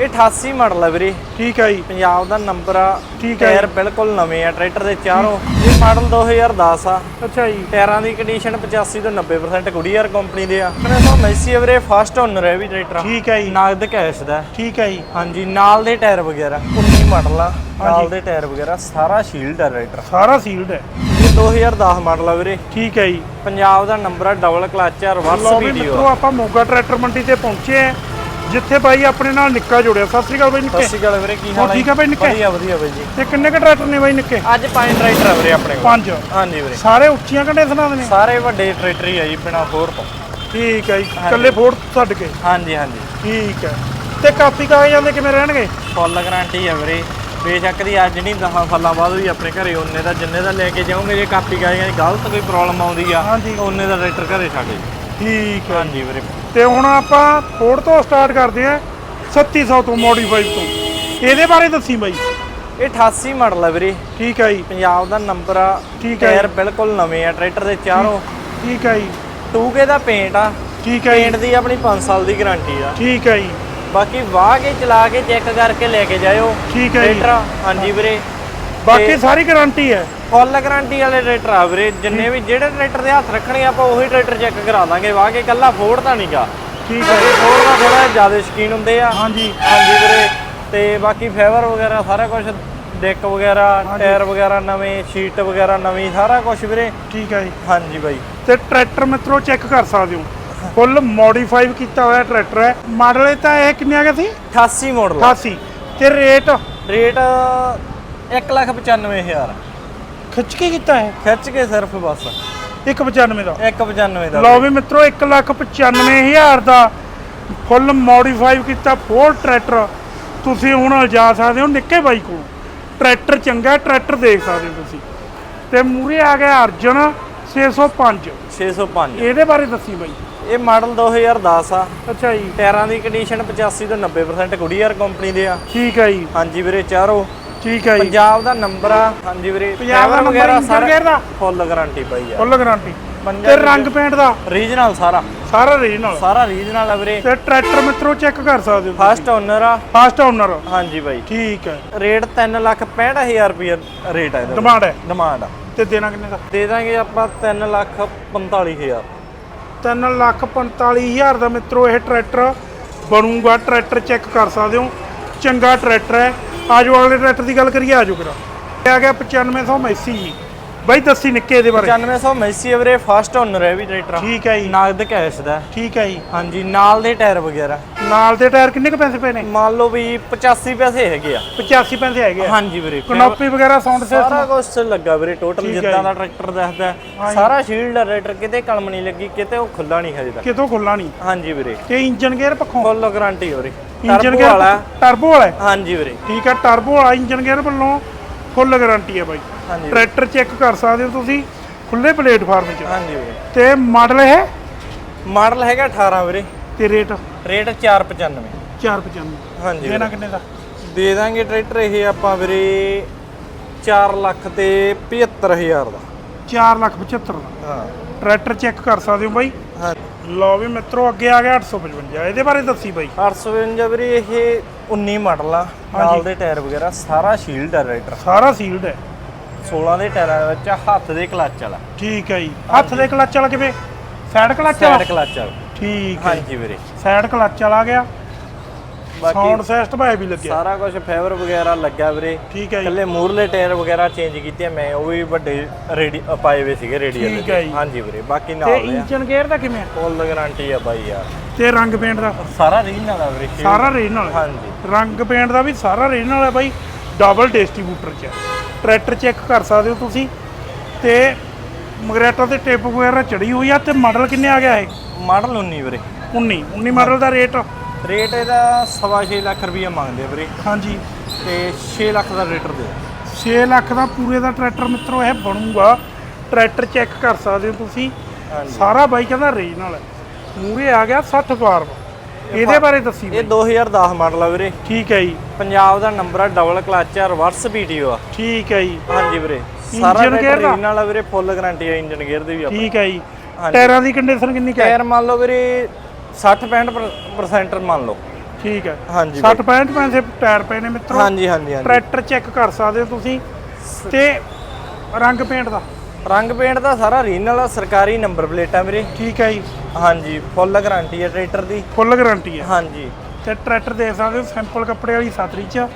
ਇਹ 88 ਮਾਡਲ ਹੈ ਵੀਰੇ। ਠੀਕ ਹੈ ਜੀ। ਪੰਜਾਬ ਦਾ ਨੰਬਰ ਆ। ਠੀਕ ਹੈ ਟਾਇਰ ਬਿਲਕੁਲ ਨਵੇਂ ਆ ਟਰੈਕਟਰ ਦੇ ਚਾਰੋਂ। ਇਹ ਮਾਡਲ 2010 ਆ। ਅੱਛਾ ਜੀ। ਟਾਇਰਾਂ ਦੀ ਕੰਡੀਸ਼ਨ 85 ਤੋਂ 90% ਗੁਡੀਅਰ ਕੰਪਨੀ ਦੇ ਆ। 1980 ਵੀਰੇ ਫਸਟ ਓਨਰ ਹੈ ਵੀ ਟਰੈਕਟਰ। ਠੀਕ ਹੈ ਜੀ। ਨਾਗਦ ਕੈਸ਼ ਦਾ। ਠੀਕ ਹੈ ਜੀ। ਹਾਂਜੀ ਨਾਲ ਦੇ ਟਾਇਰ ਵਗੈਰਾ 19 ਮਾਡਲ ਆ। ਨਾਲ ਦੇ ਟਾਇਰ ਵਗੈਰਾ ਸਾਰਾ ਸ਼ੀਲਡ ਹੈ ਟਰੈਕਟਰ। ਸਾਰਾ ਸੀਲਡ ਹੈ। ਇਹ 2010 ਮਾਡਲ ਆ ਵੀਰੇ। ਠੀਕ ਹੈ ਜੀ। ਪੰਜਾਬ ਦਾ ਨੰਬਰ ਆ ਡਬਲ ਕਲਚ ਆ ਰਿਵਰਸ ਵੀਡੀਓ ਮਿੱਤਰੋ ਆਪਾਂ ਮੋਗਾ ਟਰੈਕਟਰ ਮੰਡੀ ਤੇ ਪਹੁੰਚੇ ਆ। ਜਿੱਥੇ ਬਾਈ ਆਪਣੇ ਨਾਲ ਨਿੱਕਾ ਜੁੜਿਆ। ਸਤਿ ਸ੍ਰੀ ਅਕਾਲ ਬਾਈ ਸਤਿ ਨਿੱਕੇ ਸ਼੍ਰੀ ਅਕਾਲ ਵੀਰੇ ਕੀ ਹਾਲ ਹੈ ਠੀਕ ਆ ਬਾਈ ਨਿੱਕੇ? ਵਧੀਆ ਵਧੀਆ ਬਾਈ ਜੀ। ਤੇ ਕਿੰਨੇ ਕ ਟਰੈਕਟਰ ਨੇ ਬਾਈ ਨਿੱਕੇ? ਅੱਜ ਪੰਜ ਟਰੈਕਟਰ ਆ ਵੀਰੇ ਆਪਣੇ ਕੋਲ। ਪੰਜ। ਹਾਂਜੀ ਵੀਰੇ। ਸਾਰੇ ਉੱਚੀਆਂ ਕੰਡੀਸ਼ਨਾਂ ਦੇ ਨੇ ਸਾਰੇ ਵੱਡੇ ਟਰੈਕਟਰ ਹੀ ਆ ਜੀ ਬਿਨਾ ਫੋਰ ਤੋਂ। ਠੀਕ ਹੈ ਜੀ ਇਕੱਲੇ ਫੋੜ ਛੱਡ ਕੇ? ਹਾਂਜੀ ਹਾਂਜੀ। ਠੀਕ ਹੈ ਤੇ ਕਾਪੀ ਕਾਗਜ਼ਾਂ ਦੇ ਕਿਵੇਂ ਰਹਿਣਗੇ? ਫੁੱਲ ਗਾਰੰਟੀ ਆ ਵੀਰੇ। ਬੇਸ਼ੱਕ ਦੀ ਅੱਜ ਨਹੀਂ 10 ਸਾਲਾਂ ਬਾਅਦ ਵੀ ਆਪਣੇ ਘਰੇ ਉਹਨੇ ਦਾ ਜਿੰਨੇ ਦਾ ਲੈ ਕੇ ਜਾਓਗੇ ਜੇ ਕਾਪੀ ਕਾਗਜ਼ਾਂ ਦੀ ਗਲਤ ਕੋਈ ਪ੍ਰੋਬਲਮ ਆਉਂਦੀ ਆ ਉਹਨੇ ਦਾ ਟਰੈਕਟਰ ਘਰੇ ਛੱਡੇ ਠੀਕ ਹੈ ਹਾਂਜੀ ਵੀਰੇ। ਤੇ ਹੁਣ ਆਪਾਂ ਫੋੜ ਤੋਂ ਸਟਾਰਟ ਕਰਦੇ ਆ 3700 ਤੋਂ ਮੋਡੀਫਾਈਡ ਤੋਂ। ਇਹਦੇ ਬਾਰੇ ਦੱਸੀ ਬਾਈ। ਇਹ 88 ਮਾਡਲ ਆ ਵੀਰੇ। ਠੀਕ ਹੈ ਜੀ। ਪੰਜਾਬ ਦਾ ਨੰਬਰ ਆ। ਠੀਕ ਹੈ ਟਾਇਰ ਬਿਲਕੁਲ ਨਵੇਂ ਆ ਟਰੈਕਟਰ ਦੇ ਚਾਰੋਂ। ਠੀਕ ਹੈ ਜੀ। 2K ਦਾ ਪੇਂਟ ਆ। ਠੀਕ ਹੈ ਪੇਂਟ ਦੀ ਆਪਣੀ 5 ਸਾਲ ਦੀ ਗਾਰੰਟੀ ਆ। ਠੀਕ ਹੈ ਜੀ। ਬਾਕੀ ਵਾਹ ਕੇ ਚਲਾ ਕੇ ਚੈੱਕ ਕਰਕੇ ਲੈ ਕੇ ਜਾਇਓ। ਠੀਕ ਹੈ ਜੀ। ਟਰੈਕਟਰ ਹਾਂਜੀ ਵੀਰੇ। ਬਾਕੀ ਸਾਰੀ ਗਾਰੰਟੀ ਹੈ। ਫੁੱਲ ਗਾਰੰਟੀ ਵਾਲੇ ਟਰੈਕਟਰ ਆ ਵੀਰੇ ਜਿੰਨੇ ਵੀ ਜਿਹੜੇ ਟਰੈਕਟਰ ਦੇ ਹੱਥ ਰੱਖਣਗੇ ਆਪਾਂ ਉਹੀ ਟਰੈਕਟਰ ਚੈੱਕ ਕਰਾ ਦਾਂਗੇ। ਵਾਹ ਕੇ ਕੱਲਾ ਫੋੜ ਤਾਂ ਨਹੀਂਗਾ ਠੀਕ ਹੈ ਫੋੜ ਦਾ ਥੋੜਾ ਜ਼ਿਆਦਾ ਸ਼ਕੀਨ ਹੁੰਦੇ ਆ। ਹਾਂਜੀ। ਹਾਂਜੀ ਵੀਰੇ ਤੇ ਬਾਕੀ ਫੇਵਰ ਵਗੈਰਾ ਸਾਰਾ ਕੁਝ ਡੈਕ ਵਗੈਰਾ ਟਾਇਰ ਵਗੈਰਾ ਨਵੇਂ ਸ਼ੀਟ ਵਗੈਰਾ ਨਵੀਂ ਸਾਰਾ ਕੁਝ ਵੀਰੇ। ਠੀਕ ਹੈ ਜੀ। ਹਾਂਜੀ ਬਾਈ। ਤੇ ਟਰੈਕਟਰ ਮਿੱਤਰੋ ਚੈੱਕ ਕਰ ਸਕਦੇ ਹੋ। ਫੁੱਲ ਮੋਡੀਫਾਈ ਕੀਤਾ ਹੋਇਆ ਟਰੈਕਟਰ ਹੈ। ਮਾਡਲ ਇਹ ਤਾਂ ਇਹ ਕਿੰਨੇ ਆ ਗਿਆ ਸੀ? 88 ਮਾਡਲ 88 ਤੇ ਰੇਟ ਰੇਟ 195000 ਖਿੱਚ ਕੇ ਕੀਤਾ ਹੈ? ਖਿੱਚ ਕੇ ਸਿਰਫ ਬਸ। 195 ਦਾ। 195 ਦਾ। ਲਓ ਵੀ ਮਿੱਤਰੋ 195000 ਦਾ ਫੁੱਲ ਮੋਡੀਫਾਈ ਕੀਤਾ ਫੋਰ ਟਰੈਕਟਰ ਤੁਸੀਂ ਹੁਣ ਲਿਜਾ ਸਕਦੇ ਹੋ ਨਿੱਕੇ ਬਾਈ ਕੋਲ। ਟਰੈਕਟਰ ਚੰਗਾ ਟਰੈਕਟਰ ਦੇਖ ਸਕਦੇ ਹੋ ਤੁਸੀਂ। ਤੇ ਮੂਰੇ ਆ ਗਿਆ ਅਰਜਨ 605 605 ਇਹਦੇ ਬਾਰੇ ਦੱਸੀ ਬਾਈ। ਇਹ ਮਾਡਲ 2010 ਆ। ਅੱਛਾ ਜੀ। ਟਾਇਰਾਂ ਦੀ ਕੰਡੀਸ਼ਨ 85 ਤੋਂ 90% ਗੁਡੀਅਰ ਕੰਪਨੀ ਦੇ ਆ। ਠੀਕ ਹੈ ਜੀ। ਹਾਂਜੀ ਵੀਰੇ ਚਾਰੋ। ਠੀਕ ਹੈ ਜੀ। ਪੰਜਾਬ ਦਾ ਨੰਬਰ ਆ। ਹਾਂਜੀ ਵੀਰੇ ਪੰਜਾਬ ਦਾ ਵਗੈਰਾ ਦਾ? ਫੁੱਲ ਗਾਰੰਟੀ ਪਈ ਆ। ਫੁੱਲ ਗਾਰੰਟੀ ਤੇ ਰੰਗ ਪੇਂਟ ਦਾ? ਰੀਜਨਲ ਸਾਰਾ। ਸਾਰਾ ਰੀਜਨਲ ਸਾਰਾ ਰੀਜਨਲ ਆ ਵੀਰੇ। ਤੇ ਟਰੈਕਟਰ ਮਿੱਤਰੋ ਚੈੱਕ ਕਰ ਸਕਦੇ ਹੋ ਫਸਟ ਓਨਰ ਆ। ਫਾਸਟ ਓਨਰ ਹਾਂਜੀ ਬਾਈ। ਠੀਕ ਹੈ। ਰੇਟ 365000 ਰੁਪਏ ਰੇਟ ਆ ਇਹਦਾ। ਡਿਮਾਂਡ ਹੈ। ਡਿਮਾਂਡ ਆ। ਤੇ ਦੇਣਾ ਕਿੰਨੇ ਦਾ? ਦੇ ਦਾਂਗੇ ਆਪਾਂ 345000 ਤਿੰਨ ਲੱਖ 45000 ਦਾ ਮਿੱਤਰੋ ਇਹ ਟਰੈਕਟਰ ਬਣੂਗਾ। ਟਰੈਕਟਰ ਚੈੱਕ ਕਰ ਸਕਦੇ ਹੋ। ਚੰਗਾ ਟਰੈਕਟਰ ਹੈ। ਆਜੋ ਅਗਲੇ ਟਰੈਕਟਰ ਦੀ ਗੱਲ ਕਰੀਏ ਆਜੋ ਕਰਾ ਇਹ ਆ ਗਿਆ 9500 ਮੈਸੀ ਜੀ। ਬਾਈ ਦੱਸੀ ਨਿੱਕੇ ਇਹਦੇ ਬਾਰੇ। 9500 ਮੈਸੀ ਵੀਰੇ ਫਸਟ ਓਨਰ ਹੈ ਵੀ ਟਰੈਕਟਰ। ਠੀਕ ਹੈ ਜੀ। ਨਾਗਦ ਕੈਸ਼ ਦਾ। ਠੀਕ ਹੈ ਜੀ। ਹਾਂਜੀ ਨਾਲ ਦੇ ਟਾਇਰ ਵਗੈਰਾ। ਨਾਲ ਦੇ ਟਾਇਰ ਕਿੰਨੇ ਕ ਪੈਸੇ ਪਏ ਨੇ? ਮੰਨ ਲਓ ਵੀ 85 ਪੈਸੇ ਹੈਗੇ ਆ। 85 ਪੈਸੇ ਹੈਗੇ ਆ। ਹਾਂਜੀ ਵੀਰੇ ਕਨੋਪੀ ਵਗੈਰਾ ਸਾਊਂਡ ਸਾਰਾ ਸਿਸਟਮ ਕੁਝ ਲੱਗਾ ਵੀਰੇ ਟੋਟਲ ਹੈ ਜਿੱਦਾਂ। ਦਾ ਟਰੈਕਟਰ ਦੱਸਦਾ। ਹੈ, ਸਾਰਾ ਸ਼ੀਲਡ ਰੇਟਰ ਕਿਤੇ ਕਲਮ ਨਹੀਂ ਲੱਗੀ ਕਿਤੇ ਉਹ ਖੁੱਲਾ ਨਹੀਂ ਹਜੇ ਤੱਕ। ਕਿਤੋਂ ਖੁੱਲਣਾ ਨਹੀਂ। ਹਾਂਜੀ ਵੀਰੇ। ਤੇ ਇੰਜਨ ਗੇਅਰ ਪੱਖੋਂ? ਫੁੱਲ ਗਾਰੰਟੀ ਵੀਰੇ। ਇੰਜਨ ਗੇਅਰ ਵਾਲਾ। ਟਰਬੋ ਵਾਲਾ। ਹਾਂਜੀ ਵੀਰੇ। ਠੀਕ ਹੈ ਟਰਬੋ ਵਾਲਾ ਇੰਜਨ ਗੇਅਰ ਵੱਲੋਂ ਫੁੱਲ ਗਾਰੰਟੀ ਹੈ ਬਾਈ। ਹਾਂਜੀ ਟਰੈਕਟਰ ਚੈੱਕ ਕਰ ਸਕਦੇ ਹੋ ਤੁਸੀਂ ਖੁੱਲੇ ਪਲੇਟਫਾਰਮ 'ਚ ਹਾਂਜੀ ਵੀਰੇ। ਤੇ ਮਾਡਲ ਇਹ? ਮਾਡਲ ਹੈਗਾ 18 ਵੀਰੇ। ਤੇ ਰੇਟ ਰੇਟ 495 495 ਹਾਂਜੀ ਦੇਣਾ। ਕਿੰਨੇ ਦਾ? ਦੇ ਦਾਂਗੇ ਟਰੈਕਟਰ ਇਹ ਆਪਾਂ ਵੀਰੇ 4 ਲੱਖ ਤੇ 75000 ਦਾ। 4,75 ਦਾ। ਹਾਂ। ਟਰੈਕਟਰ ਚੈੱਕ ਕਰ ਸਕਦੇ ਹੋ ਬਾਈ। ਲਓ ਵੀ ਮਿੱਤਰੋ ਅੱਗੇ ਆ ਗਿਆ 855 ਇਹਦੇ ਬਾਰੇ ਦੱਸੀ ਬਾਈ। 855 ਵੀਰੇ ਇਹ 19 ਮਾਡਲ ਆ। ਨਾਲ ਦੇ ਟਾਇਰ ਵਗੈਰਾ ਸਾਰਾ ਸ਼ੀਲਡ ਆ ਟਰੈਕਟਰ ਸਾਰਾ ਸੀਲਡ ਹੈ। 16 ਦੇ ਟਾਇਰਾਂ ਵਿੱਚ ਹੱਥ ਦੇ ਕਲੱਚ ਵਾਲਾ। ਠੀਕ ਹੈ ਜੀ। ਹੱਥ ਦੇ ਕਲੱਚ ਵਾਲਾ ਕਿਵੇਂ? ਸਾਈਡ ਕਲੱਚ ਸਾਈਡ ਵਾਲਾ ਕਲੱਚ ਵਾਲਾ। ਠੀਕ ਹੈ ਹਾਂਜੀ ਵੀਰੇ। ਸਾਈਡ ਕਲੱਚ ਵਾਲਾ ਆ ਗਿਆ। ਸਾਊਂਡ ਸਿਸਟਮ ਹੈ ਵੀ ਲੱਗਿਆ। ਸਾਰਾ ਕੁਝ ਫੇਵਰ ਵਗੈਰਾ ਲੱਗਾ ਵੀਰੇ। ਠੀਕ ਹੈ ਜੀ। ਇਕੱਲੇ ਮੂਰਲੇ ਟਾਇਰ ਵਗੈਰਾ ਚੇਂਜ ਕੀਤੇ ਆ, ਮੈਂ ਉਹ ਵੀ ਵੱਡੇ ਰੇਡੀ ਪਾਏ ਹੋਏ ਸੀਗੇ ਰੇਡੀਅਲ ਠੀਕ ਹੈ ਜੀ। ਹਾਂਜੀ ਵੀਰੇ ਬਾਕੀ ਤੇ ਨਾਲ ਆ। ਇੰਜਨ ਗੇਅਰ ਦਾ ਕਿਵੇਂ ਆ? ਫੁੱਲ ਗਾਰੰਟੀ ਆ ਬਾਈ ਯਾਰ। ਤੇ ਰੰਗ ਪੇਂਟ ਦਾ? ਸਾਰਾ ਰੀਜਨਲ ਆ ਵੀਰੇ ਸਾਰਾ ਰੀਜਨਲ ਹਾਂਜੀ। ਰੰਗ ਪੇਂਟ ਦਾ ਵੀ ਸਾਰਾ ਰੀਜਨਲ ਹੈ ਬਾਈ। ਡਬਲ ਡਿਸਟ੍ਰੀਬਿਊਟਰ ਚ। ਟਰੈਕਟਰ ਚੈੱਕ ਕਰ ਸਕਦੇ ਹੋ ਤੁਸੀਂ। ਤੇ ਮਗਰੇਟਾ ਤੇ ਟਿਪ ਵਗੈਰਾ ਚੜੀ ਹੋਈ ਆ ਤੇ ਮਾਡਲ ਕਿੰਨੇ ਆ ਗਿਆ ਇਹ? ਮਾਡਲ 19 ਵੀਰੇ। 19 19 ਮਾਡਲ ਦਾ ਰੇਟ ਰੇਟ ਇਹਦਾ ਸਵਾ ਛੇ ਲੱਖ ਰੁਪਈਆ ਮੰਗਦੇ ਆ ਵੀਰੇ। ਹਾਂਜੀ। ਤੇ 6 ਲੱਖ ਦਾ ਰੇਟਰ ਦੇ 6 ਲੱਖ ਦਾ ਪੂਰੇ ਦਾ ਟਰੈਕਟਰ ਮਿੱਤਰੋ ਇਹ ਬਣੂਗਾ। ਟਰੈਕਟਰ ਚੈੱਕ ਕਰ ਸਕਦੇ ਹੋ ਤੁਸੀਂ। ਸਾਰਾ ਬਾਈ ਕਹਿੰਦਾ ਰੀਜਨਲ ਹੈ। ਮੂਰੇ ਆ ਗਿਆ 60 ਫਾਰਮ। ਇਹਦੇ ਬਾਰੇ ਦੱਸੀ ਇਹ 2010 ਮਾਡਲ ਆ ਵੀਰੇ। ਠੀਕ ਹੈ ਜੀ। ਪੰਜਾਬ ਦਾ ਨੰਬਰ ਆ ਡਬਲ ਕਲਚ ਆ ਰਿਵਰਸ ਪੀਟੀਓ ਆ। ਠੀਕ ਹੈ ਜੀ। ਹਾਂਜੀ ਵੀਰੇ। ਸਾਰਾ ਦਾ? ਰੀਜਨਲ ਆ ਵੀਰੇ ਫੁੱਲ ਗਾਰੰਟੀ ਆ ਇੰਜਨ ਗੇਅਰ ਦੀ ਵੀ ਆਪਾਂ। ਠੀਕ ਹੈ ਜੀ। ਟਾਇਰਾਂ ਦੀ ਕੰਡੀਸ਼ਨ ਕਿੰਨੀ ਹੈ? ਟਾਇਰ ਮੰਨ ਲਓ ਵੀਰੇ 60 65% ਮੰਨ ਲਓ। ਠੀਕ ਹੈ। ਹਾਂਜੀ 60 65 ਪੈਸੇ ਟਾਇਰ ਪਏ ਨੇ ਮਿੱਤਰੋ। ਹਾਂਜੀ ਹਾਂਜੀ ਹਾਂਜੀ। ਟਰੈਕਟਰ ਚੈੱਕ ਕਰ ਸਕਦੇ ਹੋ ਤੁਸੀਂ ਤੇ ਰੰਗ ਪੇਂਟ ਦਾ। ਰੰਗ ਪੇਂਟ ਦਾ ਸਾਰਾ ਰੀਨਲ ਸਰਕਾਰੀ ਨੰਬਰ ਪਲੇਟਾਂ ਵੀਰੇ। ਠੀਕ ਹੈ ਜੀ। ਹਾਂਜੀ ਫੁੱਲ ਗਾਰੰਟੀ ਹੈ ਟਰੈਕਟਰ ਦੀ। ਫੁੱਲ ਗਾਰੰਟੀ ਹੈ ਹਾਂਜੀ। ਤੇ ਟਰੈਕਟਰ ਦੇਖ ਸਕਦੇ ਹੋ ਸਿੰਪਲ ਕੱਪੜੇ ਵਾਲੀ ਸਤਰੀ ਚ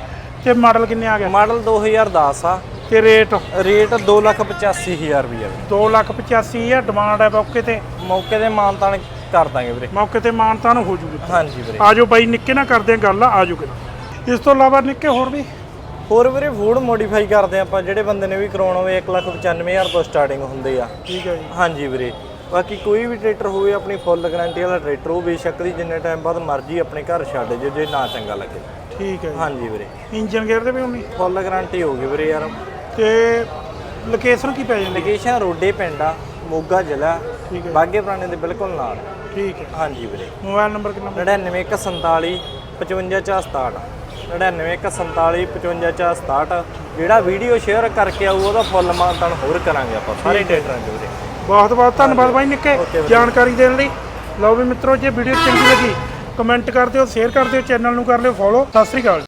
ਤੇ ਮਾਡਲ ਕਿੰਨੇ ਆ ਗਿਆ? ਮਾਡਲ 2010 ਆ। ਤੇ ਰੇਟ? ਰੇਟ 285000 ਰੁਪਏ ਵੀਰੇ 285000 ਡਿਮਾਂਡ ਹੈ ਮੌਕੇ ਤੇ। ਮੌਕੇ ਤੇ ਮਾਨਤਾਨ ਕਰ ਦਾਂਗੇ ਵੀਰੇ। ਮੌਕੇ ਤੇ ਮਾਨਤਾ ਨੂੰ ਹੋ ਜੂਗੀ ਹਾਂਜੀ ਵੀਰੇ। ਆਜੋ ਬਾਈ ਨਿੱਕੇ ਨਾਲ ਕਰਦੇ ਆ ਗੱਲ ਆਜੋ ਕਿਤੇ। ਇਸ ਤੋਂ ਇਲਾਵਾ ਨਿੱਕੇ ਹੋਰ ਵੀ? ਹੋਰ ਵੀਰੇ ਫੂਡ ਮੋਡੀਫਾਈ ਕਰਦੇ ਆਪਾਂ ਜਿਹੜੇ ਬੰਦੇ ਨੇ ਵੀ ਕਰਾਉਣਾ ਹੋਵੇ 195000 ਤੋਂ ਸਟਾਰਟਿੰਗ ਹੁੰਦੇ ਆ। ਠੀਕ ਹੈ ਜੀ। ਹਾਂਜੀ ਵੀਰੇ। ਬਾਕੀ ਕੋਈ ਵੀ ਟਰੈਕਟਰ ਹੋਵੇ ਆਪਣੀ ਫੁੱਲ ਗਾਰੰਟੀ ਵਾਲਾ ਟਰੈਕਟਰ ਉਹ ਬੇਸ਼ੱਕ ਦੀ ਜਿੰਨੇ ਟਾਈਮ ਬਾਅਦ ਮਰਜ਼ੀ ਆਪਣੇ ਘਰ ਛੱਡ ਜੇ ਜੇ ਨਾ ਚੰਗਾ ਲੱਗੇ। ਠੀਕ ਹੈ ਹਾਂਜੀ ਵੀਰੇ। ਇੰਜਨ ਗੇਅਰ ਦੇ ਵੀ ਹੋਣੀ? ਫੁੱਲ ਗਾਰੰਟੀ ਹੋਊਗੀ ਵੀਰੇ ਯਾਰ। ਤੇ ਲੋਕੇਸ਼ਨ ਕੀ ਪੈ ਜਾਂਦੀ? ਲੋਕੇਸ਼ਨ ਰੋਡੇ ਪਿੰਡ ਆ ਮੋਗਾ ਜ਼ਿਲ੍ਹਾ। ਠੀਕ ਹੈ। ਬਾਗੇ ਪੁਰਾਣੇ ਦੇ ਬਿਲਕੁਲ ਨਾਲ। ਠੀਕ ਹੈ। ਹਾਂਜੀ ਵੀਰੇ। ਮੋਬਾਈਲ ਨੰਬਰ ਕਿੰਨਾ 99147 55467 99147 55467 ਜਿਹੜਾ ਵੀਡੀਓ ਸ਼ੇਅਰ ਕਰਕੇ ਆਊ ਉਹਦਾ ਫੁੱਲ ਮਾਨਤਾਨ ਹੋਰ ਕਰਾਂਗੇ ਆਪਾਂ ਸਾਰੇ ਟਰੈਕਟਰਾਂ ਦੇ ਵੀਰੇ। ਬਹੁਤ ਬਹੁਤ ਧੰਨਵਾਦ ਬਾਈ ਨਿੱਕੇ। ਜਾਣਕਾਰੀ ਦੇਣ ਲਈ। ਲਓ ਵੀ ਮਿੱਤਰੋ ਜੇ ਵੀਡੀਓ ਚੰਗੀ ਲੱਗੀ ਕਮੈਂਟ ਕਰ ਦਿਓ ਸ਼ੇਅਰ ਕਰ ਦਿਓ ਚੈਨਲ ਨੂੰ ਕਰ ਲਿਓ ਫੋਲੋ ਸਤਿ ਸ੍ਰੀ ਅਕਾਲ